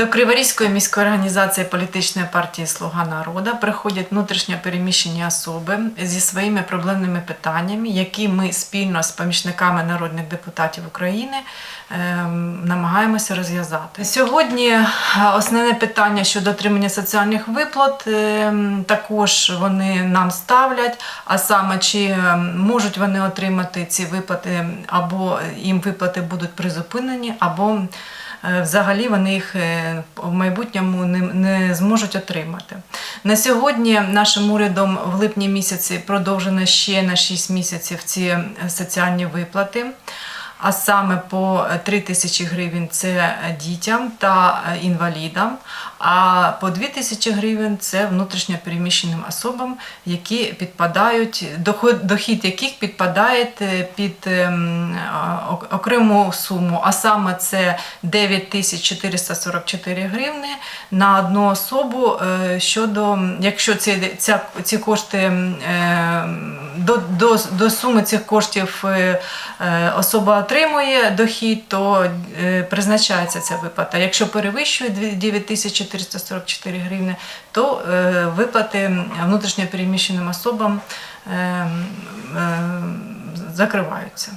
До Криворізької міської організації політичної партії Слуга народу приходять внутрішньо переміщені особи зі своїми проблемними питаннями, які ми спільно з помічниками народних депутатів України ем, намагаємося розв'язати. Сьогодні е, основне питання щодо отримання соціальних виплат ем, також вони нам ставлять, а саме чи ем, можуть вони отримати ці виплати, або їм виплати будуть призупинені, або взагалі вони їх е, в майбутньому не, не зможуть отримати. На сьогодні нашим урядом в липні місяці продовжено ще на 6 місяців ці е, соціальні виплати. А саме по 3 тисячі гривень це дітям та е, інвалідам, а по 2 тисячі гривень це внутрішньо переміщеним особам, які підпадають, дохід яких підпадає е, під ем, окрему суму, а саме це 9 тисяч 444 гривни на одну особу. е, Щодо, якщо ці, ці кошти е, до, до, до суми цих коштів е, е, особа отримує дохід, то е, призначається ця виплата. Якщо перевищує 9444 гривни, то виплати внутрішньо переміщеним особам е, е, закриваються.